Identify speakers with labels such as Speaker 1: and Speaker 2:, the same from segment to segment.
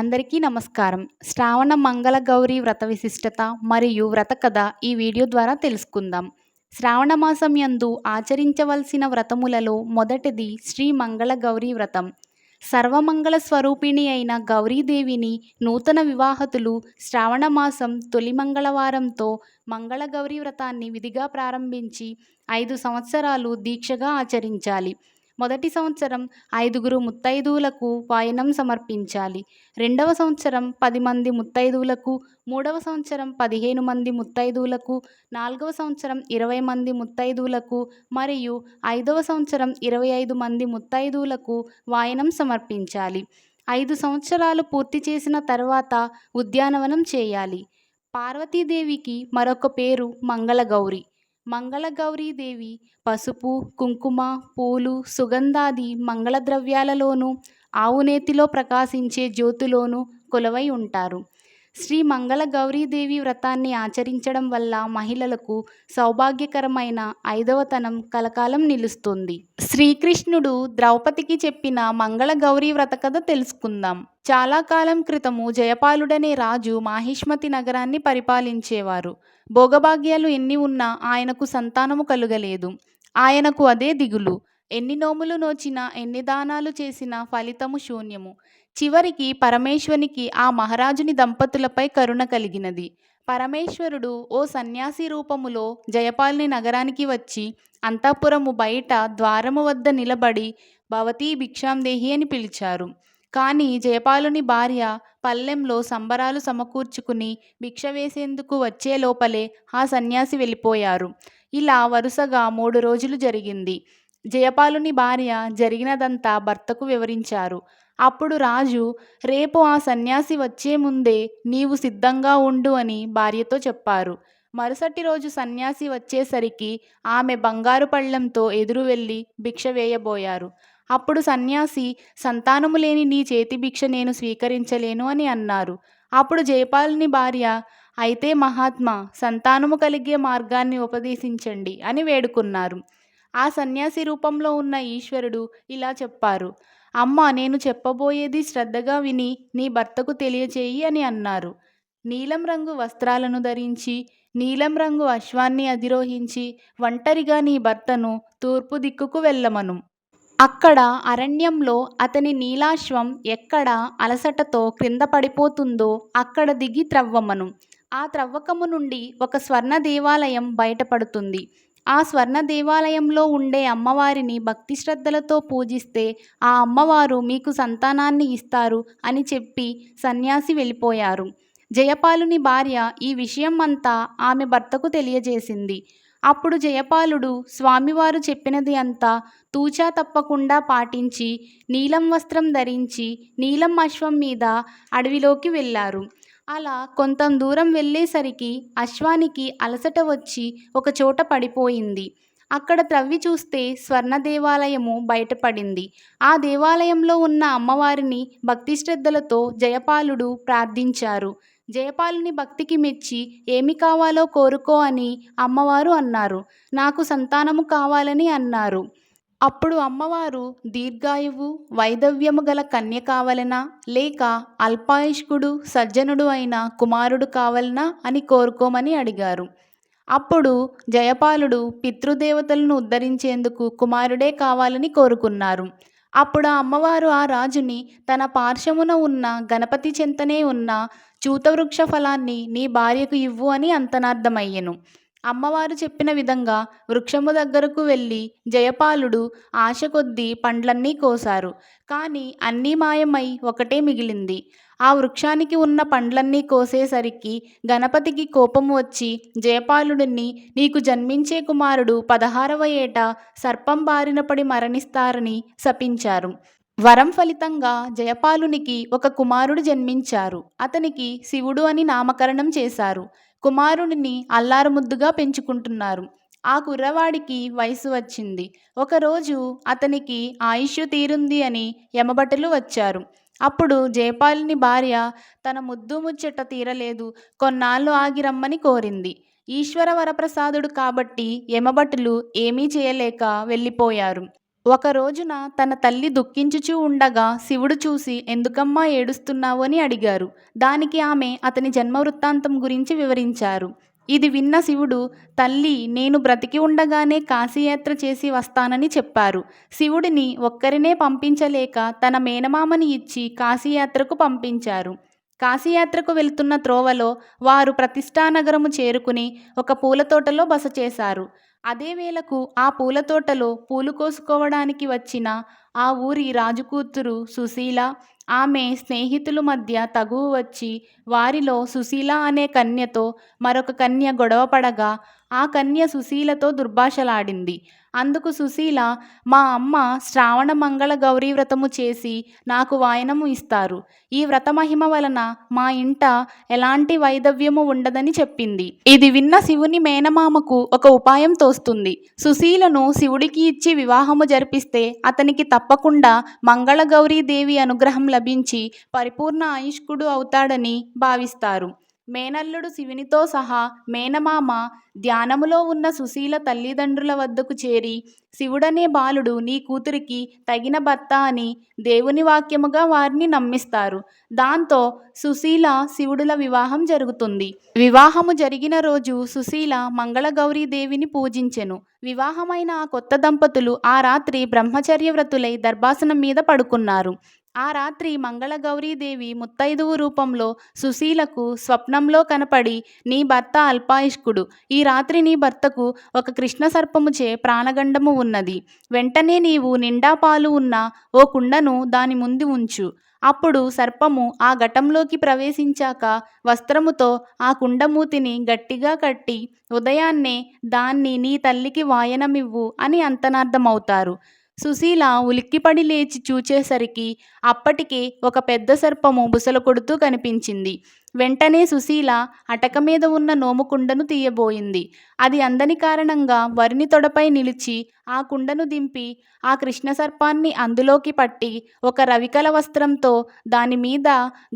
Speaker 1: అందరికీ నమస్కారం. శ్రావణ మంగళ గౌరి వ్రత విశిష్టత మరియు వ్రత కథ ఈ వీడియో ద్వారా తెలుసుకుందాం. శ్రావణ మాసం యందు ఆచరించవలసిన వ్రతములలో మొదటిది శ్రీ మంగళ గౌరీ వ్రతం. సర్వమంగళ స్వరూపిణి అయిన గౌరీదేవిని నూతన వివాహతులు శ్రావణ మాసం తొలి మంగళవారంతో మంగళ గౌరీ వ్రతాన్ని విధిగా ప్రారంభించి ఐదు సంవత్సరాలు దీక్షగా ఆచరించాలి. మొదటి సంవత్సరం ఐదుగురు ముత్తైదువులకు వాయనం సమర్పించాలి. రెండవ సంవత్సరం పది మంది ముత్తైదువులకు మూడవ సంవత్సరం పదిహేను మంది ముత్తైదువులకు నాలుగవ సంవత్సరం ఇరవై మంది ముత్తైదువులకు మరియు ఐదవ సంవత్సరం ఇరవై ఐదు మంది ముత్తైదువులకు వాయనం సమర్పించాలి. ఐదు సంవత్సరాలు పూర్తి చేసిన తర్వాత ఉద్యానవనం చేయాలి. పార్వతీదేవికి మరొక పేరు మంగళగౌరి. మంగళగౌరీదేవి పసుపు కుంకుమ పూలు సుగంధాది మంగళ ద్రవ్యాలలోనూ ఆవునేతిలో ప్రకాశించే జ్యోతిలోనూ కొలువై ఉంటారు. శ్రీ మంగళ గౌరీదేవి వ్రతాన్ని ఆచరించడం వల్ల మహిళలకు సౌభాగ్యకరమైన ఐదవతనం కలకాలం నిలుస్తుంది. శ్రీకృష్ణుడు ద్రౌపదికి చెప్పిన మంగళ గౌరీ వ్రత కథ తెలుసుకుందాం. చాలా కాలం క్రితము జయపాలుడనే రాజు మాహిష్మతి నగరాన్ని పరిపాలించేవారు. భోగభాగ్యాలు ఎన్ని ఉన్నా ఆయనకు సంతానము కలుగలేదు. ఆయనకు అదే దిగులు. ఎన్ని నోములు నోచినా ఎన్ని దానాలు చేసినా ఫలితము శూన్యము. చివరికి పరమేశ్వరునికి ఆ మహారాజుని దంపతులపై కరుణ కలిగినది. పరమేశ్వరుడు ఓ సన్యాసి రూపములో జయపాలని నగరానికి వచ్చి అంతఃపురము బయట ద్వారము వద్ద నిలబడి భవతీ భిక్షాందేహి అని పిలిచారు. కానీ జయపాలుని భార్య పల్లెంలో సంబరాలు సమకూర్చుకుని భిక్ష వేసేందుకు వచ్చే లోపలే ఆ సన్యాసి వెళ్ళిపోయారు. ఇలా వరుసగా మూడు రోజులు జరిగింది. జయపాలుని భార్య జరిగినదంతా భర్తకు వివరించారు. అప్పుడు రాజు రేపు ఆ సన్యాసి వచ్చే ముందే నీవు సిద్ధంగా ఉండు అని భార్యతో చెప్పారు. మరుసటి రోజు సన్యాసి వచ్చేసరికి ఆమె బంగారు పళ్ళెంతో ఎదురు వెళ్ళి భిక్ష వేయబోయారు. అప్పుడు సన్యాసి సంతానము లేని నీ చేతి భిక్ష నేను స్వీకరించలేను అని అన్నారు. అప్పుడు జయపాలిని భార్య అయితే మహాత్మా సంతానము కలిగే మార్గాన్ని ఉపదేశించండి అని వేడుకున్నారు. ఆ సన్యాసి రూపంలో ఉన్న ఈశ్వరుడు ఇలా చెప్పారు. అమ్మ నేను చెప్పబోయేది శ్రద్ధగా విని నీ భర్తకు తెలియచేయి అని అన్నారు. నీలం రంగు వస్త్రాలను ధరించి నీలం రంగు అశ్వాన్ని అధిరోహించి ఒంటరిగా నీ భర్తను తూర్పు దిక్కుకు వెళ్ళమను. అక్కడ అరణ్యంలో అతని నీలాశ్వం ఎక్కడ అలసటతో క్రింద పడిపోతుందో అక్కడ దిగి త్రవ్వమను. ఆ త్రవ్వకము నుండి ఒక స్వర్ణ దేవాలయం బయటపడుతుంది. ఆ స్వర్ణ దేవాలయంలో ఉండే అమ్మవారిని భక్తి శ్రద్ధలతో పూజిస్తే ఆ అమ్మవారు మీకు సంతానాన్ని ఇస్తారు అని చెప్పి సన్యాసి వెళ్ళిపోయారు. జయపాలుని భార్య ఈ విషయం అంతా ఆమె భర్తకు తెలియజేసింది. అప్పుడు జయపాలుడు స్వామివారు చెప్పినది అంతా తూచా తప్పకుండా పాటించి నీలం వస్త్రం ధరించి నీలం అశ్వం మీద అడవిలోకి వెళ్ళారు. అలా కొంత దూరం వెళ్ళేసరికి అశ్వానికి అలసట వచ్చి ఒక చోట పడిపోయింది. అక్కడ త్రవ్వి చూస్తే స్వర్ణ దేవాలయము బయటపడింది. ఆ దేవాలయంలో ఉన్న అమ్మవారిని భక్తి శ్రద్ధలతో జయపాలుడు ప్రార్థించారు. జయపాలుని భక్తికి మెచ్చి ఏమి కావాలో కోరుకో అని అమ్మవారు అన్నారు. నాకు సంతానము కావాలని అన్నారు. అప్పుడు అమ్మవారు దీర్ఘాయువు వైదవ్యము గల కన్య కావలనా? లేక అల్పాయుష్కుడు సజ్జనుడు అయిన కుమారుడు కావలనా? అని కోరుకోమని అడిగారు. అప్పుడు జయపాలుడు పితృదేవతలను ఉద్ధరించేందుకు కుమారుడే కావాలని కోరుకున్నారు. అప్పుడు ఆ అమ్మవారు ఆ రాజుని తన పార్శ్వమున ఉన్న గణపతి చెంతనే ఉన్న చూతవృక్ష ఫలాన్ని నీ భార్యకు ఇవ్వు అని అంతనార్థమయ్యెను. అమ్మవారు చెప్పిన విధంగా వృక్షము దగ్గరకు వెళ్ళి జయపాలుడు ఆశ కొద్దీ పండ్లన్నీ కోసారు. కానీ అన్నీ మాయమై ఒకటే మిగిలింది. ఆ వృక్షానికి ఉన్న పండ్లన్నీ కోసేసరికి గణపతికి కోపం వచ్చి జయపాలుడిని నీకు జన్మించే కుమారుడు పదహారవ ఏట సర్పం బారిన పడి మరణిస్తారని శపించారు. వరం ఫలితంగా జయపాలునికి ఒక కుమారుడు జన్మించారు. అతనికి శివుడు అని నామకరణం చేశారు. కుమారుడిని అల్లారుముద్దుగా పెంచుకుంటున్నారు. ఆ కుర్రవాడికి వయసు వచ్చింది. ఒకరోజు అతనికి ఆయుష్ తీరుంది అని యమభటులు వచ్చారు. అప్పుడు జయపాలిని భార్య తన ముద్దు ముచ్చట తీరలేదు. కొన్నాళ్ళు ఆగి రమ్మని కోరింది. ఈశ్వర వరప్రసాదుడు కాబట్టి యమభటులు ఏమీ చేయలేక వెళ్ళిపోయారు. ఒక రోజున తన తల్లి దుఃఖించుచూ ఉండగా శివుడు చూసి ఎందుకమ్మా ఏడుస్తున్నావు? అని అడిగారు. దానికి ఆమె అతని జన్మ వృత్తాంతం గురించి వివరించారు. ఇది విన్న శివుడు తల్లి నేను బ్రతికి ఉండగానే కాశీయాత్ర చేసి వస్తానని చెప్పారు. శివుడిని ఒక్కరినే పంపించలేక తన మేనమామని ఇచ్చి కాశీయాత్రకు పంపించారు. కాశీయాత్రకు వెళ్తున్న త్రోవలో వారు ప్రతిష్టానగరము చేరుకుని ఒక పూల తోటలో బస చేశారు. అదే వేళకు ఆ పూల తోటలో పూలు కోసుకోవడానికి వచ్చిన ఆ ఊరి రాజుకూతురు సుశీల ఆమె స్నేహితుల మధ్య తగువ వచ్చి వారిలో సుశీల అనే కన్యతో మరొక కన్య గొడవపడగా ఆ కన్య సుశీలతో దుర్భాషలాడింది. అందుకు సుశీల మా అమ్మ శ్రావణ మంగళ గౌరీ వ్రతము చేసి నాకు వాయనము ఇస్తారు. ఈ వ్రత మహిమ వలన మా ఇంట ఎలాంటి వైదవ్యము ఉండదని చెప్పింది. ఇది విన్న శివుని మేనమామకు ఒక ఉపాయం తోస్తుంది. సుశీలను శివుడికి ఇచ్చి వివాహము జరిపిస్తే అతనికి తప్పకుండా మంగళగౌరీదేవి అనుగ్రహం లభించి పరిపూర్ణ ఆయుష్కుడు అవుతాడని భావిస్తారు. మేనల్లుడు శివునితో సహా మేనమామ ధ్యానములో ఉన్న సుశీల తల్లిదండ్రుల వద్దకు చేరి శివుడనే బాలుడు నీ కూతురికి తగిన భర్త అని దేవుని వాక్యముగా వారిని నమ్మిస్తారు. దాంతో సుశీల శివుడుల వివాహం జరుగుతుంది. వివాహము జరిగిన రోజు సుశీల మంగళగౌరీ దేవిని పూజించెను. వివాహమైన ఆ కొత్త దంపతులు ఆ రాత్రి బ్రహ్మచర్య వ్రతులై దర్భాసనం మీద పడుకున్నారు. ఆ రాత్రి మంగళగౌరీదేవి ముత్తైదువు రూపంలో సుశీలకు స్వప్నంలో కనపడి నీ భర్త అల్పాయుష్కుడు. ఈ రాత్రి నీ భర్తకు ఒక కృష్ణ సర్పముచే ప్రాణగండము ఉన్నది. వెంటనే నీవు నిండా పాలు ఉన్న ఓ కుండను దాని ముందు ఉంచు. అప్పుడు సర్పము ఆ ఘటంలోకి ప్రవేశించాక వస్త్రముతో ఆ కుండమూతిని గట్టిగా కట్టి ఉదయాన్నే దాన్ని నీ తల్లికి వాయనమివ్వు అని అంతనార్థమవుతారు. సుశీల ఉలిక్కిపడి లేచి చూచేసరికి అప్పటికే ఒక పెద్ద సర్పము బుసలు కొడుతూ కనిపించింది. వెంటనే సుశీల అటక మీద ఉన్న నోముకుండను తీయబోయింది. అది అందని కారణంగా వరిని తొడపై నిలిచి ఆ కుండను దింపి ఆ కృష్ణ సర్పాన్ని అందులోకి పట్టి ఒక రవికల వస్త్రంతో దాని మీద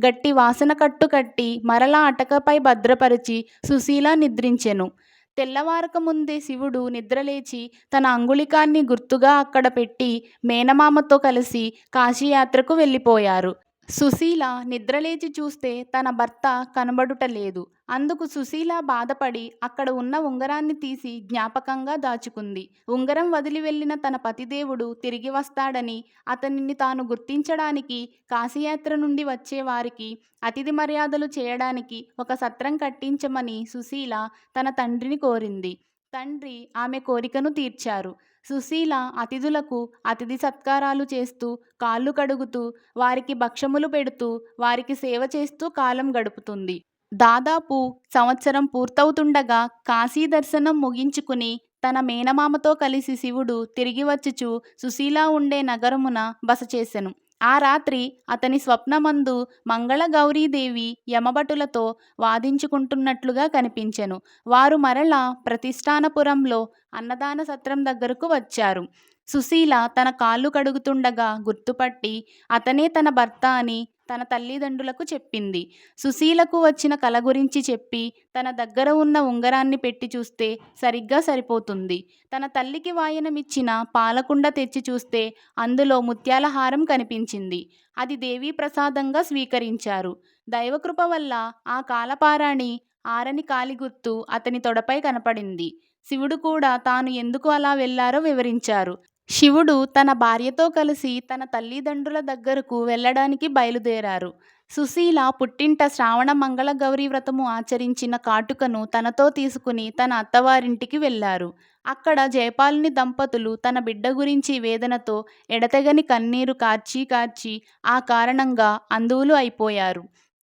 Speaker 1: గట్టి వాసన కట్టు కట్టి మరలా అటకపై భద్రపరిచి సుశీల నిద్రించెను. తెల్లవారక ముందే శివుడు నిద్రలేచి తన అంగుళికాన్ని గుర్తుగా అక్కడ పెట్టి మేనమామతో కలిసి కాశీయాత్రకు వెళ్ళిపోయారు. సుశీల నిద్రలేచి చూస్తే తన భర్త కనబడుట లేదు అందుకు సుశీల బాధపడి అక్కడ ఉన్న ఉంగరాన్ని తీసి జ్ఞాపకంగా దాచుకుంది. ఉంగరం వదిలి వెళ్ళిన తన పతిదేవుడు తిరిగి వస్తాడని అతనిని తాను గుర్తించడానికి కాశీయాత్ర నుండి వచ్చే వారికి అతిథి మర్యాదలు చేయడానికి ఒక సత్రం కట్టించమని సుశీల తన తండ్రిని కోరింది. తండ్రి ఆమె కోరికను తీర్చారు. సుశీల అతిథులకు అతిథి సత్కారాలు చేస్తూ కాళ్ళు కడుగుతూ వారికి భక్షములు పెడుతూ వారికి సేవ చేస్తూ కాలం గడుపుతుంది. దాదాపు సంవత్సరం పూర్తవుతుండగా కాశీ దర్శనం ముగించుకుని తన మేనమామతో కలిసి శివుడు తిరిగి వచ్చుచు సుశీల ఉండే నగరమున బస చేసెను ఆ రాత్రి అతని స్వప్నమందు మంగళగౌరీదేవి యమభటులతో వాదించుకుంటున్నట్లుగా కనిపించెను. వారు మరల ప్రతిష్టానపురంలో అన్నదాన సత్రం దగ్గరకు వచ్చారు. సుశీల తన కాళ్ళు కడుగుతుండగా గుర్తుపట్టి అతనే తన భర్త అని తన తల్లిదండ్రులకు చెప్పింది. సుశీలకు వచ్చిన కల గురించి చెప్పి తన దగ్గర ఉన్న ఉంగరాన్ని పెట్టి చూస్తే సరిగ్గా సరిపోతుంది. తన తల్లికి వాయనమిచ్చిన పాలకుండ తెచ్చి చూస్తే అందులో ముత్యాల హారం కనిపించింది. అది దేవీ ప్రసాదంగా స్వీకరించారు. దైవకృప వల్ల ఆ కాలపారాణి ఆరని కాలిగుర్తు అతని తొడపై కనపడింది. శివుడు కూడా తాను ఎందుకు అలా వెళ్ళారో వివరించారు. శివుడు తన భార్యతో కలిసి తన తల్లిదండ్రుల దగ్గరకు వెళ్ళడానికి బయలుదేరారు. సుశీల పుట్టింట శ్రావణ మంగళ గౌరీ వ్రతము ఆచరించిన కాటుకను తనతో తీసుకుని తన అత్తవారింటికి వెళ్ళారు. అక్కడ జయపాలిని దంపతులు తన బిడ్డ గురించి వేదనతో ఎడతెగని కన్నీరు కార్చి కార్చి ఆ కారణంగా అందువులు అయిపోయారు.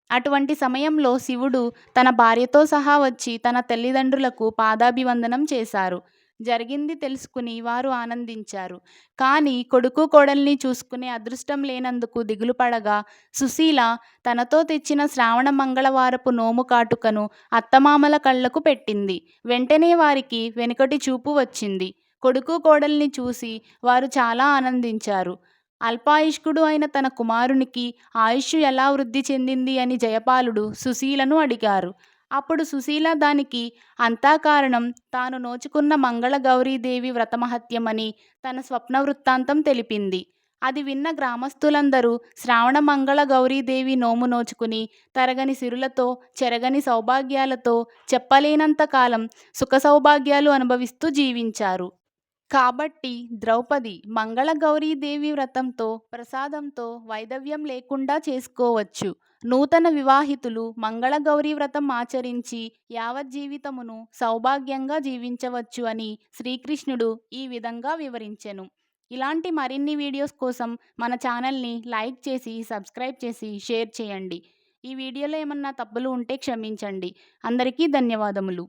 Speaker 1: అటువంటి సమయంలో శివుడు తన భార్యతో సహా వచ్చి తన తల్లిదండ్రులకు పాదాభివందనం చేశారు. జరిగింది తెలుసుకుని వారు ఆనందించారు. కానీ కొడుకు కోడల్ని చూసుకునే అదృష్టం లేనందుకు దిగులు పడగా సుశీల తనతో తెచ్చిన శ్రావణ మంగళవారపు నోము కాటుకను అత్తమామల కళ్ళకు పెట్టింది. వెంటనే వారికి వెనుకటి చూపు వచ్చింది. కొడుకు కోడల్ని చూసి వారు చాలా ఆనందించారు. అల్పాయుష్కుడు అయిన తన కుమారునికి ఆయుష్ ఎలా వృద్ధి చెందింది అని జయపాలుడు సుశీలను అడిగారు. అప్పుడు సుశీల దానికి అంతా కారణం తాను నోచుకున్న మంగళగౌరీదేవి వ్రతమహత్యమని తన స్వప్న వృత్తాంతం తెలిపింది. అది విన్న గ్రామస్తులందరూ శ్రావణ మంగళ గౌరీదేవి నోము నోచుకుని తరగని సిరులతో చెరగని సౌభాగ్యాలతో చెప్పలేనంత కాలం సుఖ సౌభాగ్యాలు అనుభవిస్తూ జీవించారు. కాబట్టి ద్రౌపది మంగళగౌరీదేవి వ్రతంతో ప్రసాదంతో వైదవ్యం లేకుండా చేసుకోవచ్చు. నూతన వివాహితులు మంగళగౌరీ వ్రతం ఆచరించి యావజ్జీవితమును సౌభాగ్యంగా జీవించవచ్చు అని శ్రీకృష్ణుడు ఈ విధంగా వివరించెను. ఇలాంటి మరిన్ని వీడియోస్ కోసం మన ఛానల్ని లైక్ చేసి సబ్స్క్రైబ్ చేసి షేర్ చేయండి. ఈ వీడియోలో ఏమన్నా తప్పులు ఉంటే క్షమించండి. అందరికీ ధన్యవాదములు.